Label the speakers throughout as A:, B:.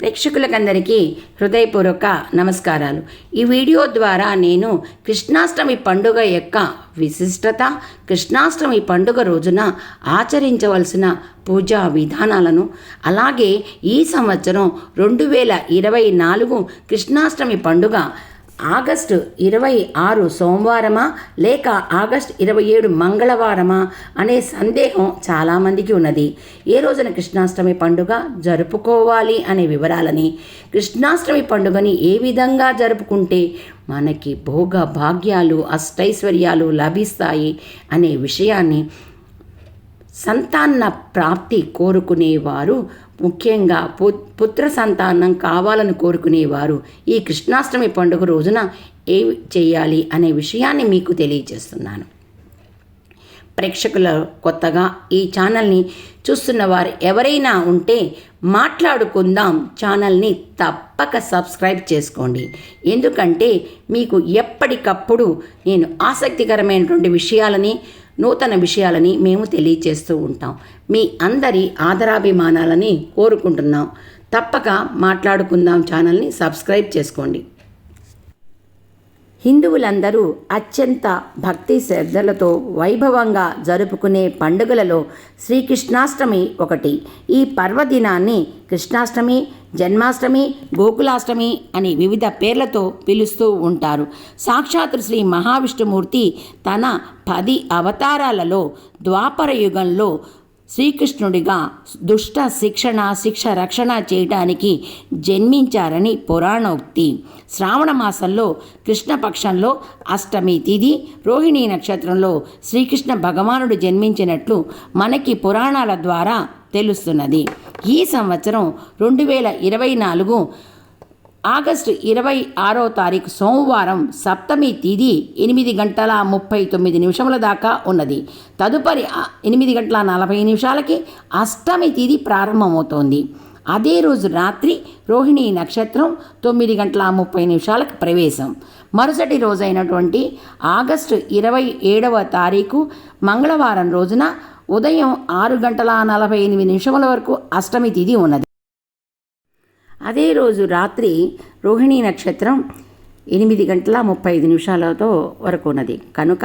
A: ప్రేక్షకులకందరికీ హృదయపూర్వక నమస్కారాలు. ఈ వీడియో ద్వారా నేను కృష్ణాష్టమి పండుగ యొక్క విశిష్టత కృష్ణాష్టమి పండుగ రోజున ఆచరించవలసిన పూజా విధానాలను అలాగే ఈ సంవత్సరం రెండు వేల ఇరవై నాలుగు కృష్ణాష్టమి పండుగ ఆగస్టు ఇరవై ఆరు సోమవారమా లేక ఆగస్టు ఇరవై ఏడు మంగళవారమా అనే సందేహం చాలామందికి ఉన్నది. ఏ రోజున కృష్ణాష్టమి పండుగ జరుపుకోవాలి అనే వివరాలని కృష్ణాష్టమి పండుగని ఏ విధంగా జరుపుకుంటే మనకి భోగ భాగ్యాలు అష్టైశ్వర్యాలు లభిస్తాయి అనే విషయాన్ని సంతాన ప్రాప్తి కోరుకునేవారు. ముఖ్యంగా పు పుత్ర సంతానం కావాలని కోరుకునేవారు. ఈ కృష్ణాష్టమి పండుగ రోజున ఏం చేయాలి అనే విషయాన్ని మీకు తెలియజేస్తున్నాను. ప్రేక్షకుల కొత్తగా ఈ ఛానల్ని చూస్తున్న వారు ఎవరైనా ఉంటే మాట్లాడుకుందాం ఛానల్ని తప్పక సబ్స్క్రైబ్ చేసుకోండి. ఎందుకంటే మీకు ఎప్పటికప్పుడు నేను ఆసక్తికరమైనటువంటి విషయాలని నూతన విషయాలని మేము తెలియచేస్తూ ఉంటాం. మీ అందరి ఆదరాభిమానాలని కోరుకుంటున్నాం. తప్పక మాట్లాడుకుందాం ఛానల్ని సబ్స్క్రైబ్ చేసుకోండి. హిందువులందరూ అత్యంత భక్తి శ్రద్ధలతో వైభవంగా జరుపుకునే పండుగలలో శ్రీకృష్ణాష్టమి ఒకటి. ఈ పర్వదినాన్ని కృష్ణాష్టమి జన్మాష్టమి గోకులాష్టమి అని వివిధ పేర్లతో పిలుస్తూ ఉంటారు. సాక్షాత్ శ్రీ మహావిష్ణుమూర్తి తన పది అవతారాలలో ద్వాపర యుగంలో శ్రీకృష్ణుడిగా దుష్ట శిక్షణ శిక్ష రక్షణ చేయడానికి జన్మించారని పురాణోక్తి. శ్రావణ మాసంలో కృష్ణపక్షంలో అష్టమి తిథి రోహిణీ నక్షత్రంలో శ్రీకృష్ణ భగవానుడు జన్మించినట్లు మనకి పురాణాల ద్వారా తెలుస్తున్నది. ఈ సంవత్సరం రెండు వేల ఇరవై నాలుగు ఆగస్టు ఇరవై ఆరో తారీఖు సోమవారం సప్తమి తిథి ఎనిమిది గంటల ముప్పై తొమ్మిది నిమిషముల దాకా ఉన్నది. తదుపరి ఎనిమిది గంటల నలభై నిమిషాలకి అష్టమి తిథి ప్రారంభమవుతోంది. అదే రోజు రాత్రి రోహిణి నక్షత్రం తొమ్మిది గంటల ముప్పై నిమిషాలకు ప్రవేశం. మరుసటి రోజైనటువంటి ఆగస్టు ఇరవై ఏడవ తారీఖు మంగళవారం రోజున ఉదయం ఆరు గంటల నలభై ఎనిమిది నిమిషముల వరకు అష్టమి తిథి ఉన్నది. అదే రోజు రాత్రి రోహిణీ నక్షత్రం ఎనిమిది గంటల ముప్పై ఐదు నిమిషాలతో వరకు ఉన్నది. కనుక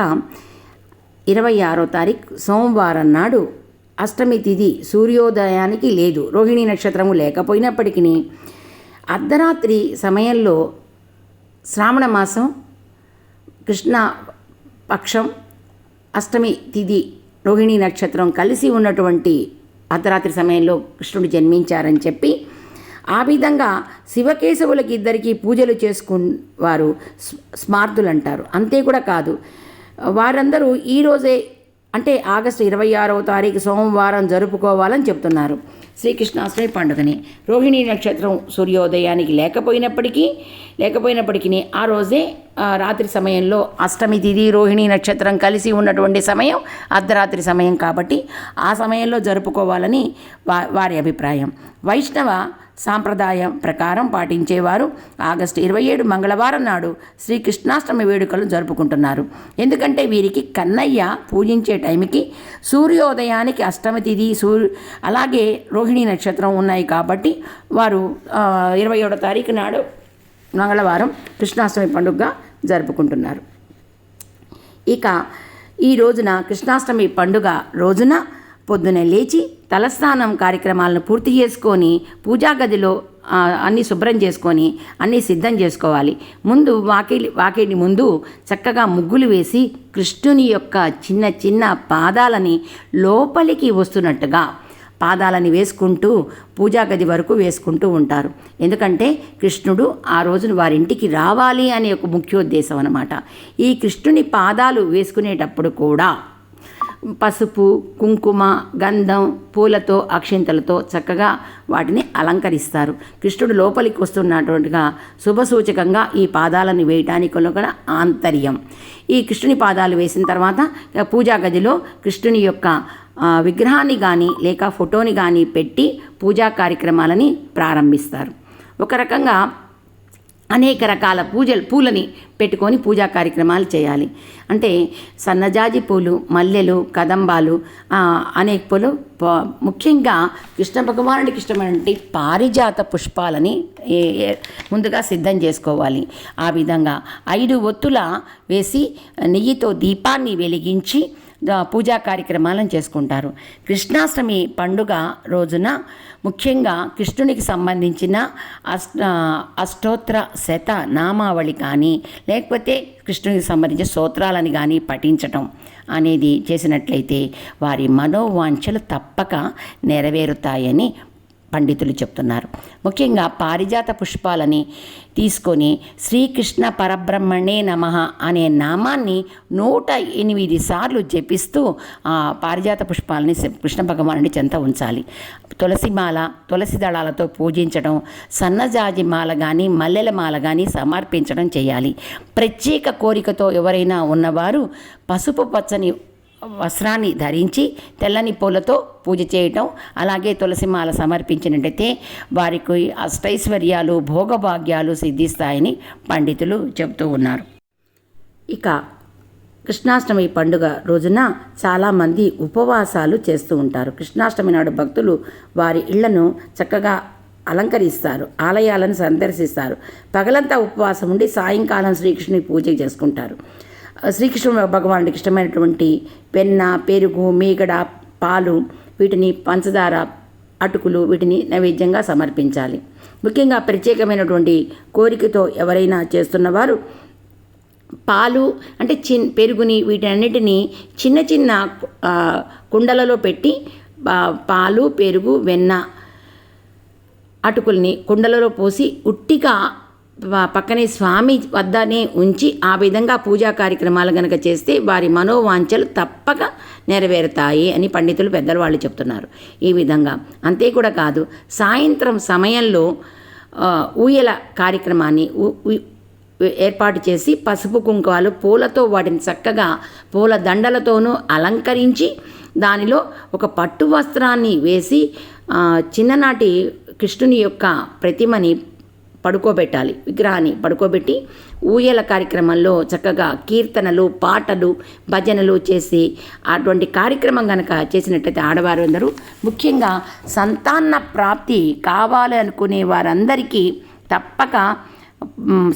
A: ఇరవై ఆరో తారీఖు సోమవారం నాడు అష్టమి తిథి సూర్యోదయానికి లేదు. రోహిణి నక్షత్రము లేకపోయినప్పటికీ అర్ధరాత్రి సమయంలో శ్రావణ మాసం కృష్ణ పక్షం అష్టమి తిథి రోహిణి నక్షత్రం కలిసి ఉన్నటువంటి అర్ధరాత్రి సమయంలో కృష్ణుడు జన్మించారని చెప్పి ఆ విధంగా శివకేశవులకి ఇద్దరికి పూజలు చేసుకునేవారు స్మార్థులు అంటారు అంతే కూడా కాదు. వారందరూ ఈరోజే అంటే ఆగస్టు ఇరవై ఆరవ తారీఖు సోమవారం జరుపుకోవాలని చెప్తున్నారు. శ్రీకృష్ణాష్టమి పండుగని. రోహిణీ నక్షత్రం సూర్యోదయానికి లేకపోయినప్పటికీ లేకపోయినప్పటికీ ఆ రోజే రాత్రి సమయంలో అష్టమి తిథి రోహిణి నక్షత్రం కలిసి ఉన్నటువంటి సమయం అర్ధరాత్రి సమయం కాబట్టి ఆ సమయంలో జరుపుకోవాలని వా వారి అభిప్రాయం. వైష్ణవ సాంప్రదాయం ప్రకారం పాటించేవారు. ఆగస్టు ఇరవై ఏడు మంగళవారం నాడు శ్రీకృష్ణాష్టమి వేడుకలు జరుపుకుంటున్నారు. ఎందుకంటే వీరికి కన్నయ్య పూజించే టైంకి సూర్యోదయానికి అష్టమి తిథి సూర్య అలాగే రోహిణి నక్షత్రం ఉన్నాయి కాబట్టి వారు ఇరవై ఏడో తారీఖు నాడు మంగళవారం కృష్ణాష్టమి పండుగగా జరుపుకుంటున్నారు. ఇక ఈ రోజున కృష్ణాష్టమి పండుగ రోజున పొద్దున లేచి తలస్నానం కార్యక్రమాలను పూర్తి చేసుకొని పూజా గదిలో అన్నీ శుభ్రం చేసుకొని అన్నీ సిద్ధం చేసుకోవాలి. ముందు వాకిలి వాకిలి ముందు చక్కగా ముగ్గులు వేసి కృష్ణుని యొక్క చిన్న చిన్న పాదాలని లోపలికి వస్తున్నట్టుగా పాదాలని వేసుకుంటూ పూజా గది వరకు వేసుకుంటూ ఉంటారు. ఎందుకంటే కృష్ణుడు ఆ రోజున వారింటికి రావాలి అనే ఒక ముఖ్యోద్దేశం అనమాట ఈ కృష్ణుని పాదాలు వేసుకునేటప్పుడు కూడా పసుపు కుంకుమ గంధం పూలతో అక్షింతలతో చక్కగా వాటిని అలంకరిస్తారు. కృష్ణుడు లోపలికి వస్తున్నటువంటిగా శుభసూచకంగా ఈ పాదాలను వేయటానికి కూడా ఆంతర్యం. ఈ కృష్ణుని పాదాలు వేసిన తర్వాత పూజా గదిలో కృష్ణుని యొక్క విగ్రహాన్ని కానీ లేక ఫోటోని కానీ పెట్టి పూజా కార్యక్రమాలని ప్రారంభిస్తారు. ఒక రకంగా అనేక రకాల పూజలు పూలని పెట్టుకొని పూజా కార్యక్రమాలు చేయాలి. అంటే సన్నజాజి పూలు మల్లెలు కదంబాలు అనేక పూలు. ప- ముఖ్యంగా కృష్ణ భగవానుడికి ఇష్టమైనటువంటి పారిజాత పుష్పాలని ఏ- ముందుగా సిద్ధం చేసుకోవాలి. ఆ విధంగా ఐదు ఒత్తుల వేసి నెయ్యితో దీపాన్ని వెలిగించి పూజా కార్యక్రమాలను చేసుకుంటారు. కృష్ణాష్టమి పండుగ రోజున ముఖ్యంగా కృష్ణునికి సంబంధించిన అష్ట అష్టోత్తర శత నామావళి కానీ లేకపోతే కృష్ణునికి సంబంధించిన స్తోత్రాలని కానీ పఠించటం అనేది చేసినట్లయితే వారి మనోవాంఛలు తప్పక నెరవేరుతాయని పండితులు చెప్తున్నారు. ముఖ్యంగా పారిజాత పుష్పాలని తీసుకొని శ్రీకృష్ణ పరబ్రహ్మణే నమ అనే నామాన్ని నూట ఎనిమిది సార్లు జపిస్తూ ఆ పారిజాత పుష్పాలని కృష్ణ భగవానుడి చెంత ఉంచాలి. తులసి మాల తులసి దళాలతో పూజించడం సన్నజాజి మాల కానీ మల్లెల మాల కానీ సమర్పించడం చేయాలి. ప్రత్యేక కోరికతో ఎవరైనా ఉన్నవారు పసుపు పచ్చని వస్త్రాన్ని ధరించి తెల్లని పూలతో పూజ చేయటం అలాగే తులసిమాల సమర్పించినట్టయితే వారికి అష్టైశ్వర్యాలు భోగభాగ్యాలు సిద్ధిస్తాయని పండితులు చెబుతూ ఉన్నారు. ఇక కృష్ణాష్టమి పండుగ రోజున చాలామంది ఉపవాసాలు చేస్తూ ఉంటారు. కృష్ణాష్టమి నాడు భక్తులు వారి ఇళ్ళను చక్కగా అలంకరిస్తారు ఆలయాలను సందర్శిస్తారు. పగలంతా ఉపవాసం ఉండి సాయంకాలం శ్రీకృష్ణుని పూజ చేసుకుంటారు. శ్రీకృష్ణ భగవానుడికి ఇష్టమైనటువంటి వెన్న పెరుగు మీగడ పాలు వీటిని పంచదార అటుకులు వీటిని నైవేద్యంగా సమర్పించాలి. ముఖ్యంగా ప్రత్యేకమైనటువంటి కోరికతో ఎవరైనా చేస్తున్నవారు పాలు అంటే చిన్ పెరుగుని వీటన్నిటిని చిన్న చిన్న కుండలలో పెట్టి పాలు పెరుగు వెన్న అటుకుల్ని కుండలలో పోసి ఉట్టిగా పక్కనే స్వామి వద్దనే ఉంచి ఆ విధంగా పూజా కార్యక్రమాలు గనక చేస్తే వారి మనోవాంఛలు తప్పక నెరవేరుతాయి అని పండితులు పెద్దలు వాళ్ళు చెప్తున్నారు. ఈ విధంగా. అంతే కూడా కాదు సాయంత్రం సమయంలో ఊయల కార్యక్రమాన్ని ఏర్పాటు చేసి పసుపు కుంకాలు పూలతో వాటిని చక్కగా పూల దండలతోనూ అలంకరించి దానిలో ఒక పట్టు వస్త్రాన్ని వేసి చిన్ననాటి కృష్ణుని యొక్క ప్రతిమని పడుకోబెట్టాలి. విగ్రహాన్ని పడుకోబెట్టి ఊయల కార్యక్రమంలో చక్కగా కీర్తనలు పాటలు భజనలు చేసి అటువంటి కార్యక్రమం కనుక చేసినట్టయితే ఆడవారు అందరూ ముఖ్యంగా సంతాన ప్రాప్తి కావాలనుకునే వారందరికీ తప్పక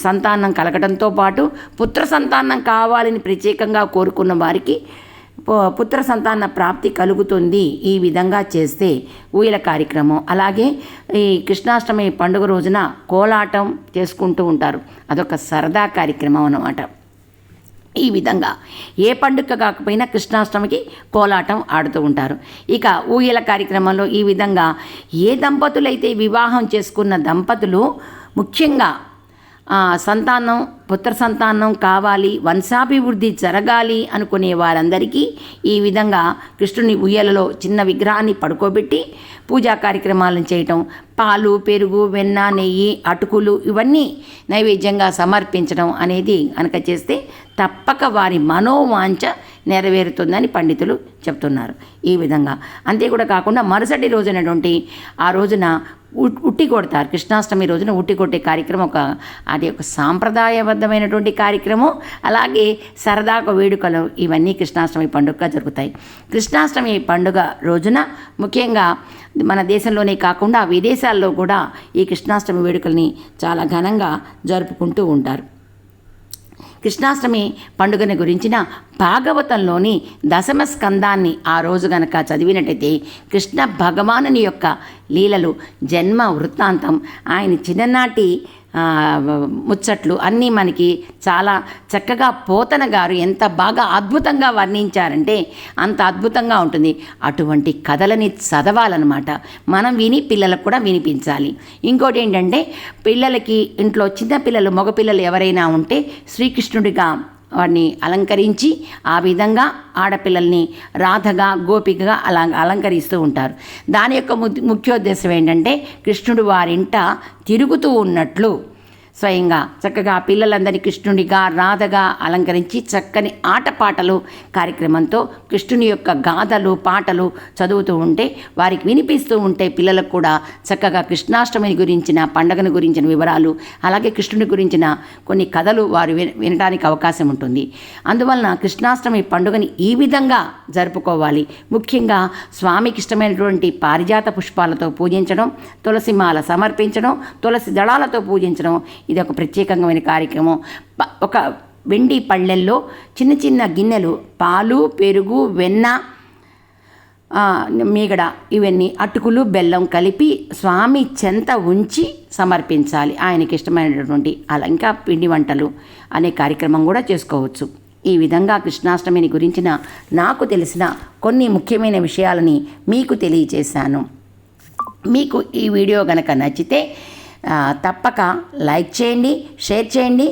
A: సంతానం కలగడంతో పాటు పుత్ర సంతానం కావాలని ప్రత్యేకంగా కోరుకున్న వారికి పుత్ర సంతాన ప్రాప్తి కలుగుతుంది ఈ విధంగా చేస్తే ఊయల కార్యక్రమం. అలాగే ఈ కృష్ణాష్టమి పండుగ రోజున కోలాటం చేసుకుంటూ ఉంటారు. అదొక సరదా కార్యక్రమం అన్నమాట. ఈ విధంగా ఏ పండుగ కాకపోయినా కృష్ణాష్టమికి కోలాటం ఆడుతూ ఉంటారు. ఇక ఊయల కార్యక్రమంలో ఈ విధంగా ఏ దంపతులైతే వివాహం చేసుకున్న దంపతులు ముఖ్యంగా సంతానం పుత్ర సంతానం కావాలి వంశాభివృద్ధి జరగాలి అనుకునే వారందరికీ ఈ విధంగా కృష్ణుని ఉయ్యలలో చిన్న విగ్రహాన్ని పడుకోబెట్టి పూజా కార్యక్రమాలను చేయటం పాలు పెరుగు వెన్న నెయ్యి అటుకులు ఇవన్నీ నైవేద్యంగా సమర్పించడం అనేది కనుక చేస్తే తప్పక వారి మనోవాంఛ నెరవేరుతుందని పండితులు చెప్తున్నారు. ఈ విధంగా. అంతే కూడా కాకుండా మరుసటి రోజునటువంటి ఆ రోజున ఉట్టి కొడతారు. కృష్ణాష్టమి రోజున ఉట్టి కొట్టే కార్యక్రమం ఒక అది ఒక సాంప్రదాయబద్ధమైనటువంటి కార్యక్రమం. అలాగే సరదాగా వేడుకలు ఇవన్నీ కృష్ణాష్టమి పండుగగా జరుగుతాయి. కృష్ణాష్టమి పండుగ రోజున ముఖ్యంగా మన దేశంలోనే కాకుండా విదేశాల్లో కూడా ఈ కృష్ణాష్టమి వేడుకల్ని చాలా ఘనంగా జరుపుకుంటూ ఉంటారు. కృష్ణాష్టమి పండుగని గురించిన భాగవతంలోని దశమ స్కందాన్ని ఆ రోజు గనక చదివినట్టయితే కృష్ణ భగవానుని యొక్క లీలలు జన్మ వృత్తాంతం. ఆయన చిన్ననాటి ముచ్చట్లు అన్నీ మనకి చాలా చక్కగా పోతన గారు ఎంత బాగా అద్భుతంగా వర్ణించారంటే అంత అద్భుతంగా ఉంటుంది. అటువంటి కథలని చదవాలన్నమాట. మనం విని పిల్లలకు కూడా వినిపించాలి. ఇంకోటి ఏంటంటే పిల్లలకి ఇంట్లో చిన్నపిల్లలు మగపిల్లలు ఎవరైనా ఉంటే శ్రీకృష్ణుడిగా వాడిని అలంకరించి ఆ విధంగా ఆడపిల్లల్ని రాధగా గోపికగా అలా అలంకరిస్తూ ఉంటారు. దాని యొక్క ము- ముఖ్యోద్దేశం ఏంటంటే కృష్ణుడు వారింట తిరుగుతూ ఉన్నట్లు స్వయంగా చక్కగా పిల్లలందరినీ కృష్ణుడిగా రాధగా అలంకరించి చక్కని ఆటపాటలు కార్యక్రమంతో కృష్ణుని యొక్క గాథలు పాటలు చదువుతూ ఉంటే వారికి వినిపిస్తూ ఉంటే పిల్లలకు కూడా చక్కగా కృష్ణాష్టమిని గురించిన పండగను గురించిన వివరాలు అలాగే కృష్ణుని గురించిన కొన్ని కథలు వారు విన- వినడానికి అవకాశం ఉంటుంది. అందువలన కృష్ణాష్టమి పండుగని ఈ విధంగా జరుపుకోవాలి. ముఖ్యంగా స్వామికి ఇష్టమైనటువంటి పారిజాత పుష్పాలతో పూజించడం తులసి మాల సమర్పించడం తులసి దళాలతో పూజించడం ఇది ఒక ప్రత్యేకమైన కార్యక్రమం. ప- ఒక వెండి పళ్ళెల్లో చిన్న చిన్న గిన్నెలు పాలు పెరుగు వెన్న మీగడ ఇవన్నీ అటుకులు బెల్లం కలిపి స్వామి చెంత ఉంచి సమర్పించాలి. ఆయనకి ఇష్టమైనటువంటి అలా ఇంకా పిండి వంటలు అనే కార్యక్రమం కూడా చేసుకోవచ్చు. ఈ విధంగా కృష్ణాష్టమిని గురించిన నాకు తెలిసిన కొన్ని ముఖ్యమైన విషయాలని మీకు తెలియచేశాను మీకు ఈ వీడియో కనుక నచ్చితే తప్పక లైక్ చేయండి షేర్ చేయండి.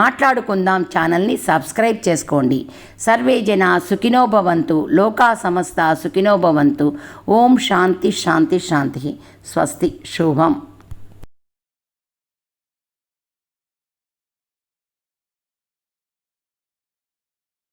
A: మాట్లాడుకుందాం ఛానల్ని సబ్స్క్రైబ్ చేసుకోండి. సర్వే జన సుఖినోభవంతు లోకా సమస్త సుఖినోభవంతు ఓం శాంతి శాంతి శాంతి. స్వస్తి శుభం.